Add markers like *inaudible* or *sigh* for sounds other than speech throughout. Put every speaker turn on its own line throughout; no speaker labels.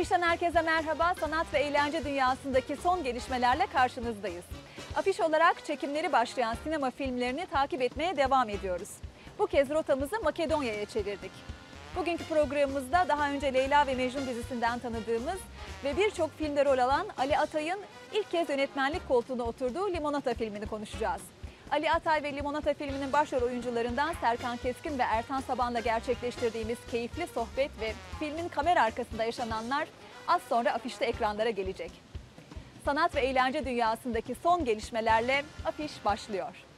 Afişten herkese merhaba. Sanat ve eğlence dünyasındaki son gelişmelerle karşınızdayız. Afiş olarak çekimleri başlayan sinema filmlerini takip etmeye devam ediyoruz. Bu kez rotamızı Makedonya'ya çevirdik. Bugünkü programımızda daha önce Leyla ve Mecnun dizisinden tanıdığımız ve birçok filmde rol alan Ali Atay'ın ilk kez yönetmenlik koltuğuna oturduğu Limonata filmini konuşacağız. Ali Atay ve Limonata filminin başrol oyuncularından Serkan Keskin ve Ertan Saban'la gerçekleştirdiğimiz keyifli sohbet ve filmin kamera arkasında yaşananlar az sonra afişte ekranlara gelecek. Sanat ve eğlence dünyasındaki son gelişmelerle afiş başlıyor.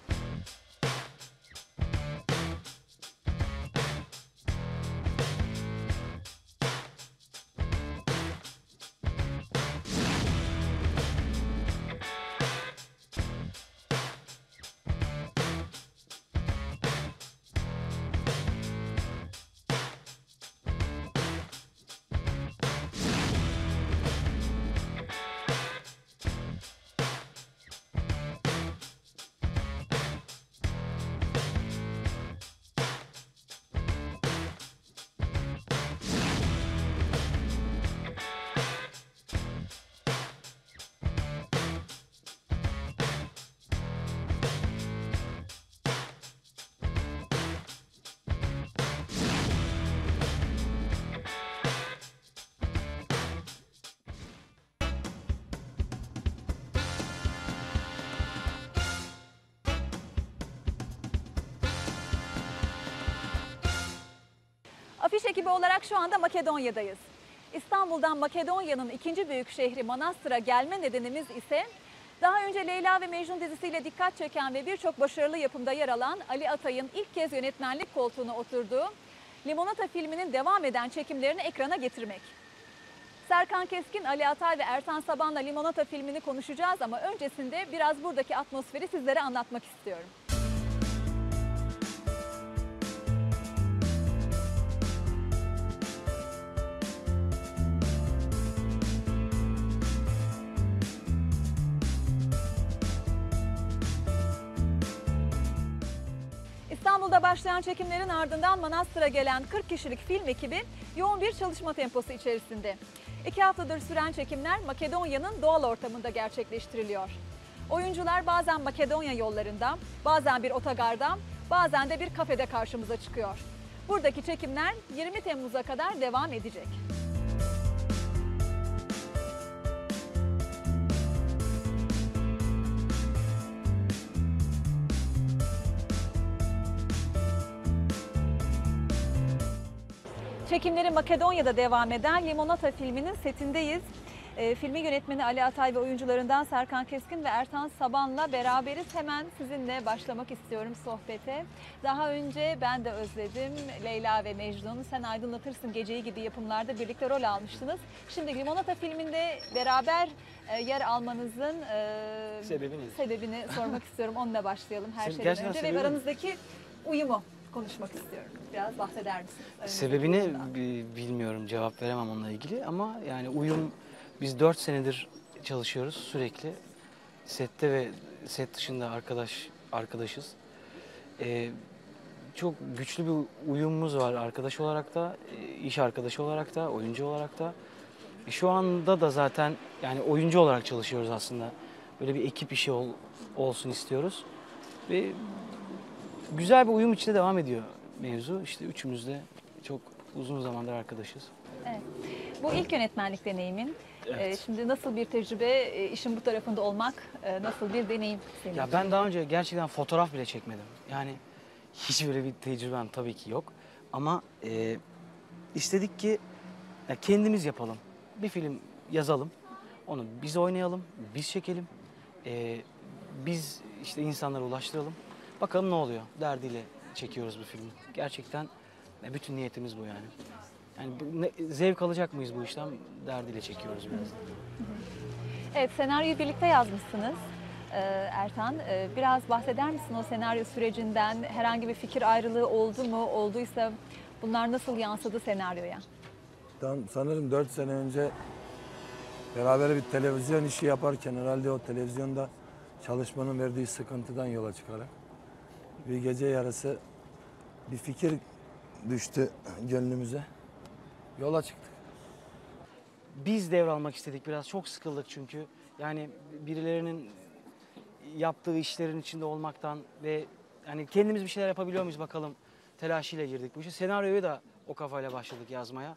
Afiş ekibi olarak şu anda Makedonya'dayız. İstanbul'dan Makedonya'nın ikinci büyük şehri Manastır'a gelme nedenimiz ise daha önce Leyla ve Mecnun dizisiyle dikkat çeken ve birçok başarılı yapımda yer alan Ali Atay'ın ilk kez yönetmenlik koltuğuna oturduğu Limonata filminin devam eden çekimlerini ekrana getirmek. Serkan Keskin, Ali Atay ve Ertan Saban'la Limonata filmini konuşacağız ama öncesinde biraz buradaki atmosferi sizlere anlatmak istiyorum. İstanbul'da başlayan çekimlerin ardından Manastır'a gelen 40 kişilik film ekibi yoğun bir çalışma temposu içerisinde. İki haftadır süren çekimler Makedonya'nın doğal ortamında gerçekleştiriliyor. Oyuncular bazen Makedonya yollarında, bazen bir otogarda, bazen de bir kafede karşımıza çıkıyor. Buradaki çekimler 20 Temmuz'a kadar devam edecek. Çekimleri Makedonya'da devam eden Limonata filminin setindeyiz. E, filmin yönetmeni Ali Atay ve oyuncularından Serkan Keskin ve Ertan Saban'la beraberiz. Hemen sizinle başlamak istiyorum sohbete. Daha önce ben de özledim Leyla ve Mecnun. Sen aydınlatırsın geceyi gibi yapımlarda birlikte rol almıştınız. Şimdi Limonata filminde beraber e, yer almanızın e,
Sebebi nedir?
sebebini sormak *laughs* istiyorum. Onunla başlayalım her
Sen-
şeyden önce ve aranızdaki uyumu konuşmak istiyorum. Biraz bahseder misiniz? aranızdaki
Sebebini bilmiyorum, cevap veremem onunla ilgili ama yani uyum biz 4 senedir çalışıyoruz sürekli. Sette ve set dışında arkadaş arkadaşız. Ee, çok güçlü bir uyumumuz var arkadaş olarak da, e, iş arkadaşı olarak da, oyuncu olarak da. E, Şu anda da zaten yani oyuncu olarak çalışıyoruz aslında. Böyle bir ekip işi ol- olsun istiyoruz. Ve güzel bir uyum içinde devam ediyor mevzu. İşte üçümüz de çok uzun zamandır arkadaşız.
Bu ilk yönetmenlik deneyimin.
Evet.
Ee, şimdi nasıl bir tecrübe, e, işin bu tarafında olmak e, nasıl bir deneyim senin
Ya ben daha önce gerçekten fotoğraf bile çekmedim. Yani hiç böyle bir tecrübem tabii ki yok. Ama e, istedik ki ya kendimiz yapalım. Bir film yazalım. Onu biz oynayalım, biz çekelim. E, biz işte insanlara ulaştıralım. Bakalım ne oluyor derdiyle çekiyoruz bu filmi. Gerçekten e, bütün niyetimiz bu yani. Yani zevk alacak mıyız bu işten derdiyle çekiyoruz biraz.
Evet, senaryoyu birlikte yazmışsınız. Ee, Ertan, e, biraz bahseder misin o senaryo sürecinden? Herhangi bir fikir ayrılığı oldu mu? Olduysa bunlar nasıl yansıdı senaryoya?
Tam sanırım 4 sene önce beraber bir televizyon işi yaparken herhalde o televizyonda çalışmanın verdiği sıkıntıdan yola çıkarak bir gece yarısı bir fikir düştü gönlümüze. Yola çıktık.
biz devralmak istedik biraz. Çok sıkıldık çünkü. Yani birilerinin yaptığı işlerin içinde olmaktan ve yani kendimiz bir şeyler yapabiliyor muyuz bakalım telaşıyla girdik bu işe. Senaryoyu da o kafayla başladık yazmaya.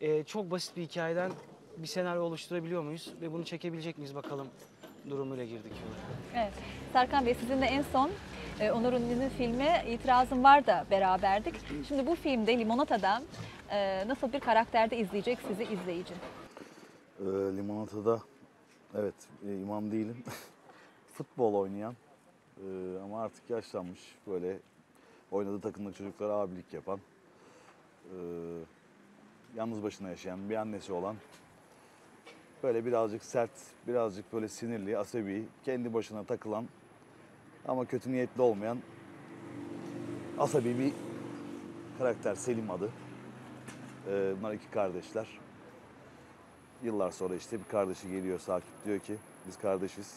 Ee, çok basit bir hikayeden bir senaryo oluşturabiliyor muyuz ve bunu çekebilecek miyiz bakalım durumuyla girdik yola.
Evet. Serkan Bey sizinle en son e, Onur Ünlü'nün filmi İtirazım Var da beraberdik. Şimdi bu filmde Limonata'da e, nasıl bir karakterde izleyecek sizi izleyici?
Ee, Limonata'da evet e, imam değilim. *laughs* Futbol oynayan e, ama artık yaşlanmış böyle oynadığı takımdaki çocuklara abilik yapan e, yalnız başına yaşayan bir annesi olan böyle birazcık sert, birazcık böyle sinirli, asabi, kendi başına takılan ama kötü niyetli olmayan asabi bir karakter Selim adı. E, bunlar iki kardeşler. Yıllar sonra işte bir kardeşi geliyor Sakip diyor ki biz kardeşiz.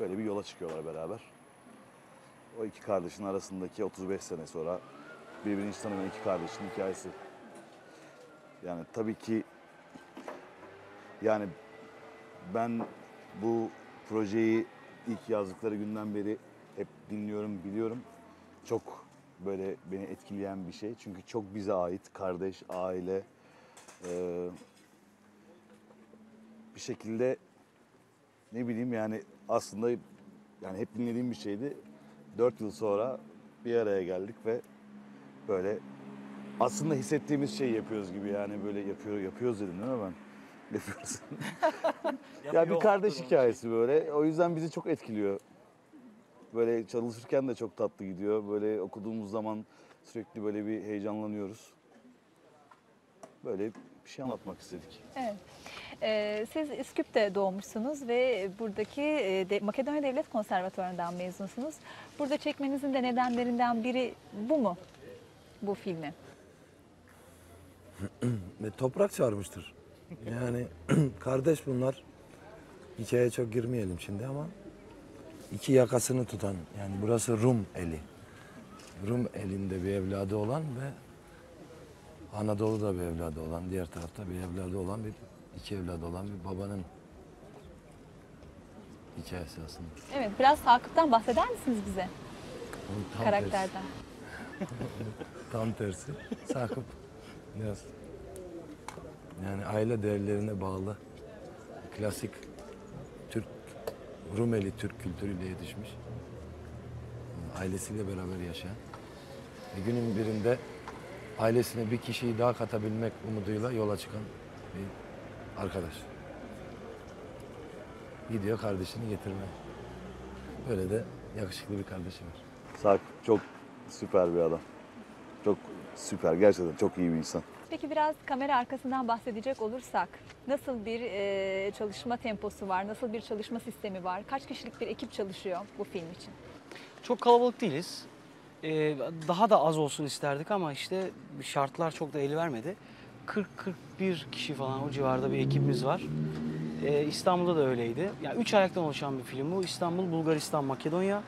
Böyle bir yola çıkıyorlar beraber. O iki kardeşin arasındaki 35 sene sonra birbirini hiç tanımayan iki kardeşin hikayesi. Yani tabii ki yani ben bu projeyi ilk yazdıkları günden beri hep dinliyorum, biliyorum. Çok böyle beni etkileyen bir şey. Çünkü çok bize ait kardeş, aile, eee bir şekilde ne bileyim yani aslında yani hep dinlediğim bir şeydi. Dört yıl sonra bir araya geldik ve böyle aslında hissettiğimiz şeyi yapıyoruz gibi yani böyle yapıyor yapıyoruz dedim değil mi ben? Yapıyoruz. *laughs* ya bir kardeş hikayesi böyle. O yüzden bizi çok etkiliyor. Böyle çalışırken de çok tatlı gidiyor. Böyle okuduğumuz zaman sürekli böyle bir heyecanlanıyoruz. Böyle bir şey anlatmak istedik.
Evet. E, siz Üsküp'te doğmuşsunuz ve buradaki e, de, Makedonya Devlet Konservatuvarı'ndan mezunsunuz. Burada çekmenizin de nedenlerinden biri bu mu? Bu filmi. *clears throat*
Toprak çağırmıştır. Yani *clears throat* kardeş bunlar. Hikayeye çok girmeyelim şimdi ama iki yakasını tutan yani burası Rum eli. Rum elinde bir evladı olan ve Anadolu'da bir evladı olan, diğer tarafta bir evladı olan bir iki evladı olan bir babanın hikayesi aslında.
Evet, biraz Sakıp'tan bahseder misiniz bize
Onun tam
karakterden?
Tersi, *laughs* tam tersi. Sakıp biraz yani aile değerlerine bağlı klasik Türk Rumeli Türk kültürüyle yetişmiş. Ailesiyle beraber yaşayan. Bir günün birinde ailesine bir kişiyi daha katabilmek umuduyla yola çıkan bir arkadaş. Gidiyor kardeşini getirmeye. Böyle de yakışıklı bir kardeşi var.
Sakıp çok süper bir adam. Çok süper. Gerçekten çok iyi bir insan.
Peki biraz kamera arkasından bahsedecek olursak nasıl bir e, çalışma temposu var, nasıl bir çalışma sistemi var, kaç kişilik bir ekip çalışıyor bu film için?
Çok kalabalık değiliz. Ee, daha da az olsun isterdik ama işte şartlar çok da el vermedi. 40-41 kişi falan o civarda bir ekibimiz var. Ee, İstanbul'da da öyleydi. Yani üç ayaktan oluşan bir film bu. İstanbul, Bulgaristan, Makedonya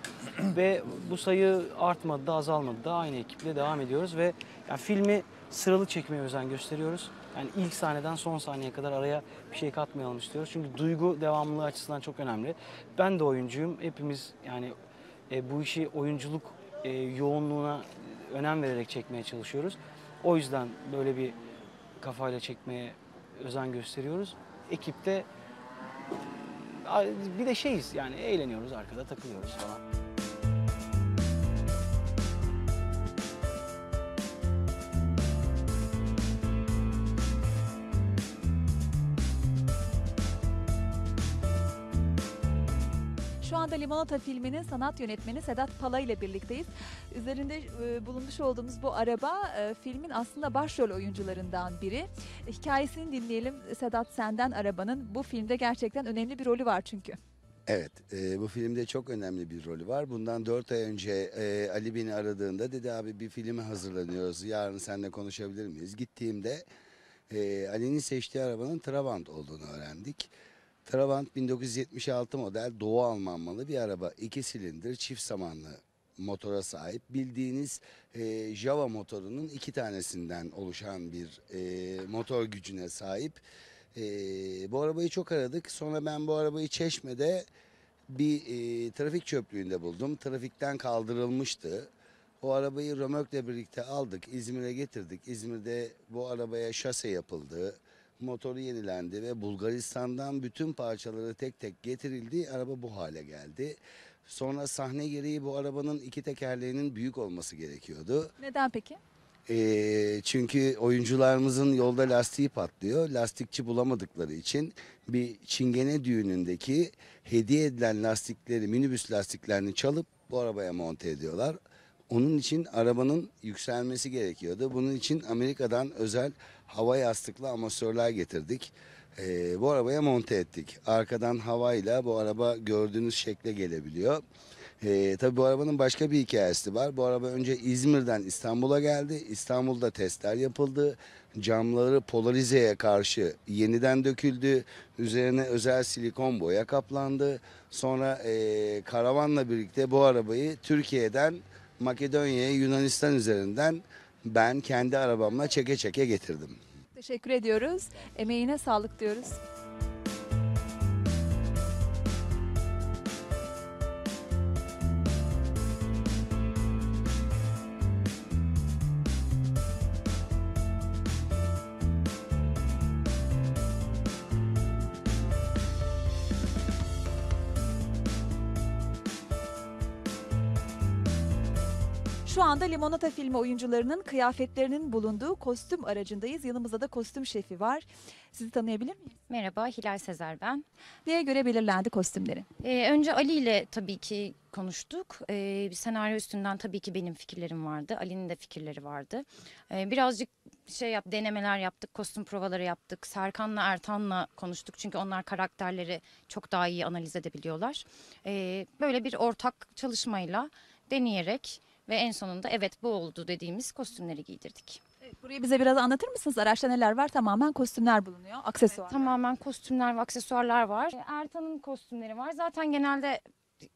ve bu sayı artmadı da azalmadı da aynı ekiple devam ediyoruz ve yani filmi sıralı çekmeye özen gösteriyoruz. Yani ilk sahneden son sahneye kadar araya bir şey katmayalım istiyoruz. Çünkü duygu devamlılığı açısından çok önemli. Ben de oyuncuyum. Hepimiz yani e, bu işi oyunculuk e, yoğunluğuna önem vererek çekmeye çalışıyoruz. O yüzden böyle bir kafayla çekmeye özen gösteriyoruz. Ekipte bir de şeyiz yani eğleniyoruz arkada takılıyoruz falan.
Limonata filminin sanat yönetmeni Sedat Pala ile birlikteyiz. Üzerinde e, bulunmuş olduğumuz bu araba e, filmin aslında başrol oyuncularından biri. Hikayesini dinleyelim Sedat senden arabanın. Bu filmde gerçekten önemli bir rolü var çünkü.
Evet, e, bu filmde çok önemli bir rolü var. Bundan dört ay önce e, Ali beni aradığında dedi abi bir filme hazırlanıyoruz. Yarın seninle konuşabilir miyiz? Gittiğimde e, Ali'nin seçtiği arabanın Trabant olduğunu öğrendik. Trabant 1976 model Doğu Alman malı bir araba. İki silindir, çift samanlı motora sahip. Bildiğiniz e, Java motorunun iki tanesinden oluşan bir e, motor gücüne sahip. Ee, bu arabayı çok aradık. Sonra ben bu arabayı Çeşme'de bir e, trafik çöplüğünde buldum. Trafikten kaldırılmıştı. O arabayı römorkle birlikte aldık. İzmir'e getirdik. İzmir'de bu arabaya şase yapıldı. Motoru yenilendi ve Bulgaristan'dan bütün parçaları tek tek getirildi. Araba bu hale geldi. Sonra sahne gereği bu arabanın iki tekerleğinin büyük olması gerekiyordu.
Neden peki?
Ee, çünkü oyuncularımızın yolda lastiği patlıyor. Lastikçi bulamadıkları için bir çingene düğünündeki hediye edilen lastikleri, minibüs lastiklerini çalıp bu arabaya monte ediyorlar. Onun için arabanın yükselmesi gerekiyordu. Bunun için Amerika'dan özel hava yastıklı amasörler getirdik. Ee, bu arabaya monte ettik. Arkadan havayla bu araba gördüğünüz şekle gelebiliyor. Ee, tabii bu arabanın başka bir hikayesi var. Bu araba önce İzmir'den İstanbul'a geldi. İstanbul'da testler yapıldı. Camları polarizeye karşı yeniden döküldü. Üzerine özel silikon boya kaplandı. Sonra ee, karavanla birlikte bu arabayı Türkiye'den Makedonya'ya Yunanistan üzerinden ben kendi arabamla çeke çeke getirdim.
Teşekkür ediyoruz. Emeğine sağlık diyoruz. Şu anda Limonata filmi oyuncularının kıyafetlerinin bulunduğu kostüm aracındayız. Yanımızda da kostüm şefi var. Sizi tanıyabilir miyiz?
Merhaba, Hilal Sezer ben.
Neye göre belirlendi kostümleri?
Ee, önce Ali ile tabii ki konuştuk. Ee, bir senaryo üstünden tabii ki benim fikirlerim vardı. Ali'nin de fikirleri vardı. Ee, birazcık şey yap, denemeler yaptık, kostüm provaları yaptık. Serkan'la Ertan'la konuştuk çünkü onlar karakterleri çok daha iyi analiz edebiliyorlar. Ee, böyle bir ortak çalışmayla deneyerek ve en sonunda evet bu oldu dediğimiz kostümleri giydirdik.
Burayı bize biraz anlatır mısınız? Araçta neler var? Tamamen kostümler bulunuyor, aksesuar.
Tamamen kostümler ve aksesuarlar var. Ertan'ın kostümleri var. Zaten genelde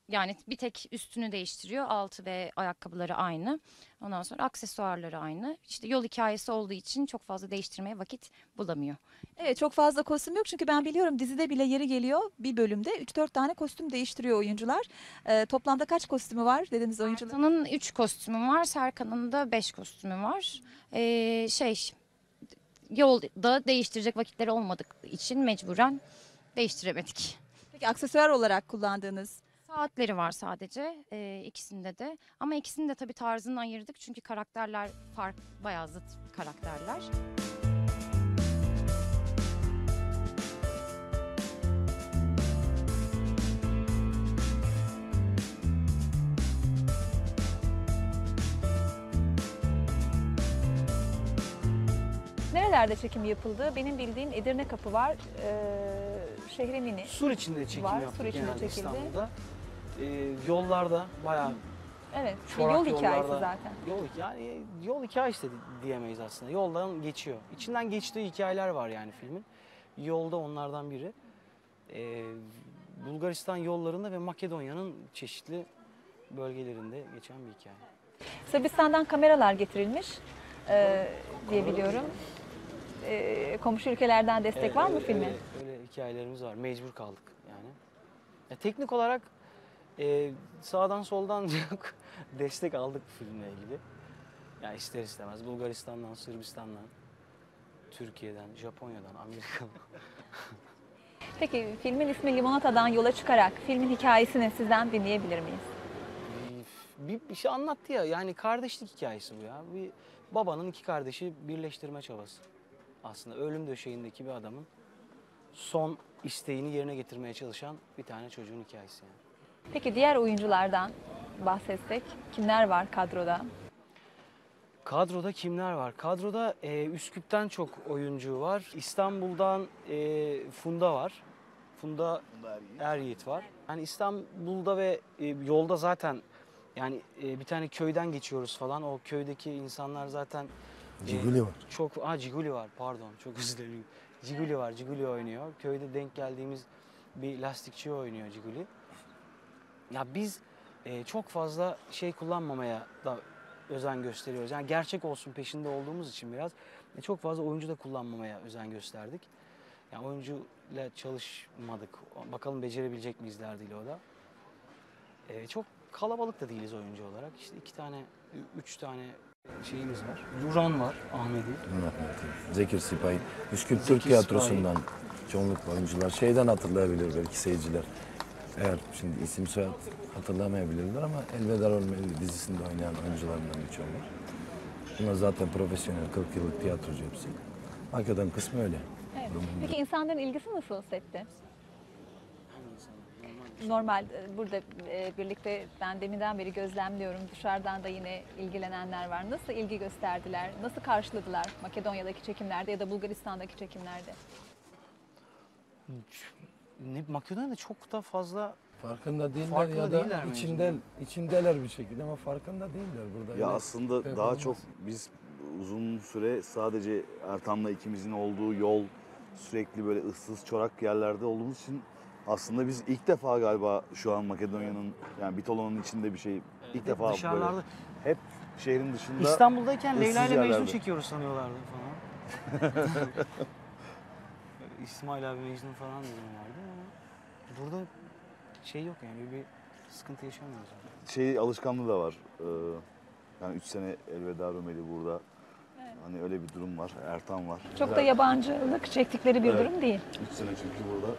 yani bir tek üstünü değiştiriyor. Altı ve ayakkabıları aynı. Ondan sonra aksesuarları aynı. İşte yol hikayesi olduğu için çok fazla değiştirmeye vakit bulamıyor.
Evet çok fazla kostüm yok çünkü ben biliyorum dizide bile yeri geliyor bir bölümde 3-4 tane kostüm değiştiriyor oyuncular. Ee, toplamda kaç kostümü var dediniz oyuncular?
Ertan'ın 3 kostümü var. Serkan'ın da 5 kostümü var. Ee, şey yolda değiştirecek vakitleri olmadık için mecburen değiştiremedik.
Peki aksesuar olarak kullandığınız
Saatleri var sadece e, ikisinde de. Ama ikisini de tabii tarzını ayırdık çünkü karakterler fark bayağı zıt karakterler.
nerelerde çekim yapıldı? Benim bildiğim Edirne Kapı var, ee, Şehrimini.
Sur içinde çekim
Var,
yaptık
sur içinde
genelde
çekildi.
İstanbul'da. Ee, yollarda bayağı
Evet, bir
çorak
yol hikayesi
yollarda-
zaten.
Yol yani yol hikayesi de diyemeyiz aslında. Yoldan geçiyor. İçinden geçtiği hikayeler var yani filmin. Yolda onlardan biri. Ee, Bulgaristan yollarında ve Makedonya'nın çeşitli bölgelerinde geçen bir hikaye.
Sırbistan'dan kameralar getirilmiş ee, diye biliyorum. Ee, komşu ülkelerden destek
Evet,
var mı
öyle-
filme?
Öyle, öyle hikayelerimiz var. Mecbur kaldık yani. Ya, teknik olarak e, sağdan soldan *laughs* çok destek aldık filmle ilgili. Ya ister istemez Bulgaristan'dan, Sırbistan'dan, Türkiye'den, Japonya'dan, Amerika'dan. *laughs*
Peki filmin ismi Limonata'dan yola çıkarak filmin hikayesini sizden dinleyebilir miyiz?
bir, bir şey anlattı ya. Yani kardeşlik hikayesi bu ya. Bir babanın iki kardeşi birleştirme çabası. Aslında ölüm döşeğindeki bir adamın son isteğini yerine getirmeye çalışan bir tane çocuğun hikayesi yani.
Peki diğer oyunculardan bahsetsek kimler var kadroda?
Kadroda kimler var? Kadroda e, Üsküp'ten çok oyuncu var. İstanbul'dan e, Funda var. Funda Er var. Yani İstanbul'da ve e, yolda zaten yani e, bir tane köyden geçiyoruz falan. O köydeki insanlar zaten e,
Ciguli var.
Çok ha Ciguli var pardon çok özür dilerim. Ciguli var. Ciguli oynuyor. Köyde denk geldiğimiz bir lastikçi oynuyor Ciguli. Ya biz e, çok fazla şey kullanmamaya da özen gösteriyoruz. Yani gerçek olsun peşinde olduğumuz için biraz e, çok fazla oyuncu da kullanmamaya özen gösterdik. Yani oyuncuyla çalışmadık. Bakalım becerebilecek miyiz derdiyle o da. Ee, çok kalabalık da değiliz oyuncu olarak. İşte iki tane, üç tane şeyimiz var. Duran var, Ahmet'i.
Zekir Sipahi. Üsküp Türk. Tiyatrosu'ndan çoğunlukla oyuncular. Şeyden hatırlayabilir belki seyirciler. Eğer şimdi isim soyad hatırlamayabilirler ama Elveda Ölmeli dizisinde oynayan oyuncularından birçoğu var. Bunlar zaten profesyonel 40 yıllık tiyatrocu hepsi. Hakikaten kısmı öyle.
Evet. Peki insanların ilgisi nasıl sette? Normal e, burada e, birlikte ben deminden beri gözlemliyorum. Dışarıdan da yine ilgilenenler var. Nasıl ilgi gösterdiler? Nasıl karşıladılar Makedonya'daki çekimlerde ya da Bulgaristan'daki çekimlerde?
Ne, Makedonya'da çok da fazla
Farkında değiller
Farkında
ya da
değiller mi
içinde, içindeler bir şekilde ama farkında değiller burada.
Ya
Öyle
aslında
pek
daha
olmaz.
çok biz uzun süre sadece Ertan'la ikimizin olduğu yol sürekli böyle ıssız çorak yerlerde olduğumuz için aslında biz ilk defa galiba şu an Makedonya'nın yani Bitola'nın içinde bir şey ilk defa böyle
dışarılarda.
hep şehrin dışında
İstanbul'dayken Leyla ile Mecnun
yerlerde.
çekiyoruz sanıyorlardı falan. *laughs* İsmail abi Mecnun falan diyorlardı ama burada şey yok yani bir sıkıntı yaşamıyoruz. Yani.
şey alışkanlığı da var. Ee, yani 3 sene Elveda Rumeli burada. Hani öyle bir durum var. Ertan var.
Çok da yabancılık çektikleri bir
Evet.
durum değil.
3 sene çünkü burada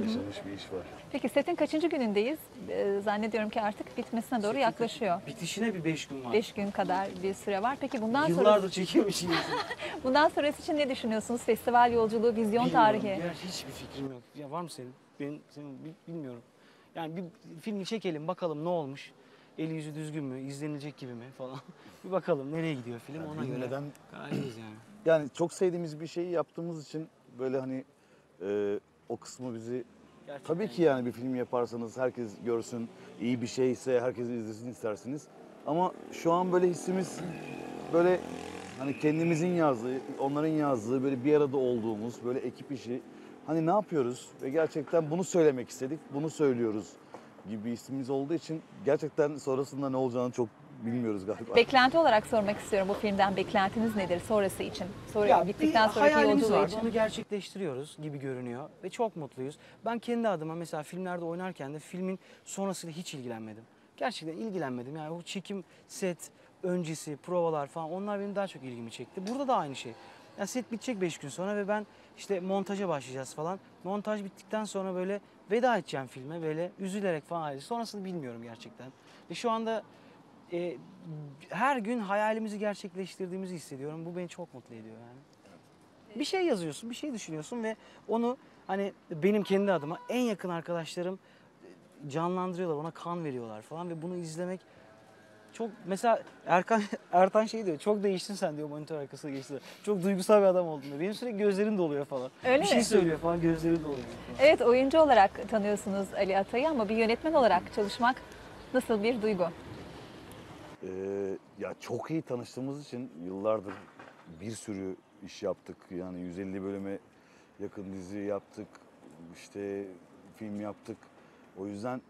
yaşanmış bir iş var.
Peki setin kaçıncı günündeyiz? Ee, zannediyorum ki artık bitmesine doğru yaklaşıyor.
Bitişine bir beş gün var.
5 gün kadar bir süre var. Peki bundan sonra
Yıllardır çekiyormuşum. *laughs*
bundan sonrası için ne düşünüyorsunuz? Festival yolculuğu, vizyon
Bilmiyorum.
tarihi.
Ya hiçbir fikrim yok. Ya var mı senin? Benim senin bi- bilmiyorum. Yani bir filmi çekelim bakalım ne olmuş. Eli yüzü düzgün mü? izlenilecek gibi mi falan. *laughs* bir bakalım nereye gidiyor film ona göre.
Bilmeden
Karar veririz yani.
Yani çok sevdiğimiz bir şeyi yaptığımız için böyle hani e, o kısmı bizi
Gerçekten
tabii ki yani bir film yaparsanız herkes görsün iyi bir şeyse herkes izlesin istersiniz. Ama şu an böyle hissimiz böyle hani kendimizin yazdığı, onların yazdığı böyle bir arada olduğumuz böyle ekip işi. Hani ne yapıyoruz ve gerçekten bunu söylemek istedik, bunu söylüyoruz gibi bir hissimiz olduğu için gerçekten sonrasında ne olacağını çok bilmiyoruz galiba.
Beklenti olarak sormak istiyorum bu filmden beklentiniz nedir sonrası için? Sonra
Ya
bittikten
bir
sonraki yolculuğu
vardı,
için.
Onu gerçekleştiriyoruz gibi görünüyor ve çok mutluyuz. Ben kendi adıma mesela filmlerde oynarken de filmin sonrasıyla hiç ilgilenmedim. Gerçekten ilgilenmedim. Yani o çekim, set, öncesi, provalar falan onlar benim daha çok ilgimi çekti. Burada da aynı şey. Yani set bitecek 5 gün sonra ve ben işte montaja başlayacağız falan. Montaj bittikten sonra böyle veda edeceğim filme böyle üzülerek falan. Sonrasını bilmiyorum gerçekten. Ve şu anda e, her gün hayalimizi gerçekleştirdiğimizi hissediyorum. Bu beni çok mutlu ediyor yani. Bir şey yazıyorsun, bir şey düşünüyorsun ve onu hani benim kendi adıma en yakın arkadaşlarım e, canlandırıyorlar, ona kan veriyorlar falan ve bunu izlemek çok mesela Erkan *laughs* Ertan şey diyor. Çok değiştin sen diyor monitör arkasına geçti. Çok duygusal bir adam oldun diyor. Benim sürekli gözlerim doluyor falan.
Öyle
bir şey
mi?
söylüyor falan gözleri doluyor. Falan.
Evet oyuncu olarak tanıyorsunuz Ali Atay'ı ama bir yönetmen olarak çalışmak nasıl bir duygu?
Ee, ya çok iyi tanıştığımız için yıllardır bir sürü iş yaptık. Yani 150 bölüme yakın dizi yaptık. işte film yaptık. O yüzden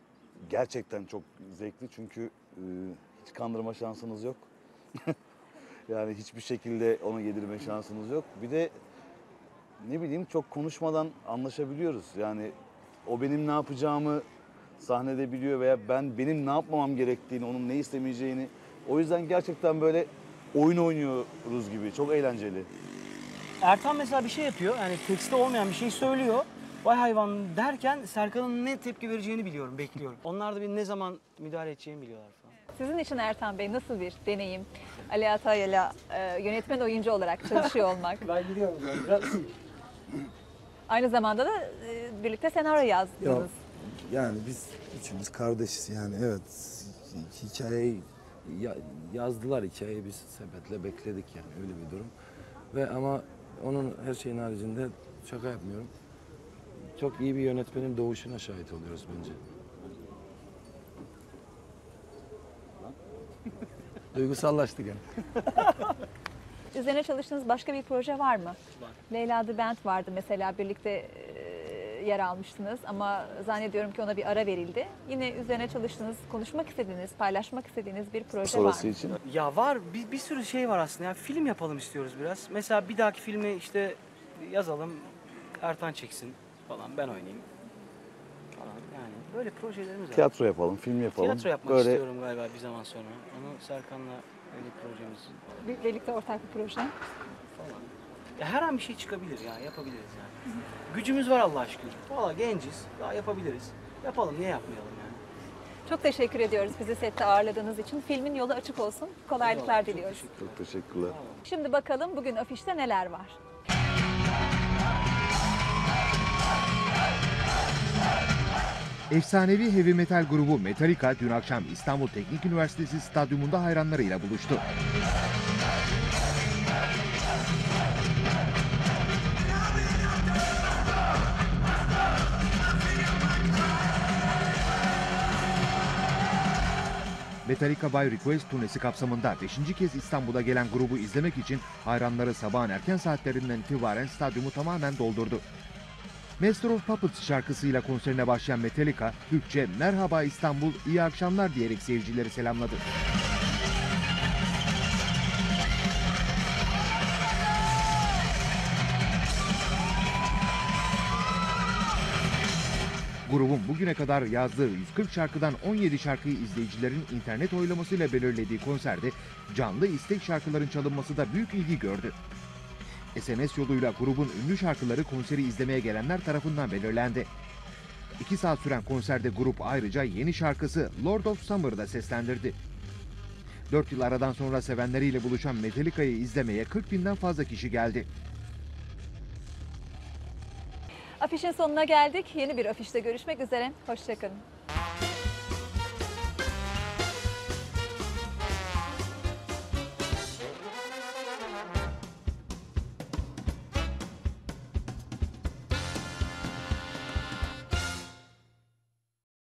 gerçekten çok zevkli çünkü e, hiç kandırma şansınız yok. *laughs* yani hiçbir şekilde onu yedirme şansınız yok. Bir de ne bileyim çok konuşmadan anlaşabiliyoruz. Yani o benim ne yapacağımı sahnede biliyor veya ben benim ne yapmamam gerektiğini, onun ne istemeyeceğini. O yüzden gerçekten böyle oyun oynuyoruz gibi. Çok eğlenceli.
Ertan mesela bir şey yapıyor. Yani tekste olmayan bir şey söylüyor. Vay hayvan derken Serkan'ın ne tepki vereceğini biliyorum, bekliyorum. Onlar da benim ne zaman müdahale edeceğimi biliyorlar falan.
Sizin için Ertan Bey nasıl bir deneyim? Ali Atay'la e, yönetmen oyuncu olarak çalışıyor *laughs* olmak.
Ben gidiyorum biraz.
Aynı
zamanda da e, birlikte senaryo yazdınız.
Yok. Yani biz üçümüz kardeşiz yani evet hikayeyi ya- yazdılar hikayeyi biz sepetle bekledik yani öyle bir durum. Ve ama onun her şeyin haricinde şaka yapmıyorum. Çok iyi bir yönetmenin doğuşuna şahit oluyoruz bence. *laughs* Duygusallaştık yani. *laughs*
Üzerine çalıştığınız başka bir proje var mı?
Var.
Leyla The Band vardı mesela birlikte yer almıştınız ama zannediyorum ki ona bir ara verildi. Yine üzerine çalıştığınız, konuşmak istediğiniz, paylaşmak istediğiniz bir proje
Sonrası
var.
için.
Ya var bir, bir sürü şey var aslında. Ya film yapalım istiyoruz biraz. Mesela bir dahaki filmi işte yazalım. Ertan çeksin falan ben oynayayım falan yani böyle projelerimiz var.
Tiyatro yapalım, film yapalım.
Tiyatro yapmak
Böyle
istiyorum galiba bir zaman sonra. Onu Serkan'la öyle bir projemiz
Bir- Birlikte ortak bir proje.
Ya her an bir şey çıkabilir ya yapabiliriz yani. Gücümüz var Allah şükür. Valla genciz daha yapabiliriz. Yapalım niye yapmayalım yani.
Çok teşekkür ediyoruz bizi sette ağırladığınız için. Filmin yolu açık olsun. Kolaylıklar
Çok
diliyoruz.
çok teşekkürler.
Şimdi bakalım bugün afişte neler var.
Efsanevi heavy metal grubu Metallica dün akşam İstanbul Teknik Üniversitesi stadyumunda hayranlarıyla buluştu. Metallica by Request turnesi kapsamında 5. kez İstanbul'a gelen grubu izlemek için hayranları sabahın erken saatlerinden itibaren stadyumu tamamen doldurdu. Master of Puppets şarkısıyla konserine başlayan Metallica, Türkçe Merhaba İstanbul, iyi akşamlar diyerek seyircileri selamladı. Grubun bugüne kadar yazdığı 140 şarkıdan 17 şarkıyı izleyicilerin internet oylamasıyla belirlediği konserde canlı istek şarkıların çalınması da büyük ilgi gördü. SMS yoluyla grubun ünlü şarkıları konseri izlemeye gelenler tarafından belirlendi. 2 saat süren konserde grup ayrıca yeni şarkısı Lord of Summer'da seslendirdi. 4 yıl aradan sonra sevenleriyle buluşan Metallica'yı izlemeye 40 binden fazla kişi geldi.
Afişin sonuna geldik. Yeni bir afişte görüşmek üzere. Hoşçakalın.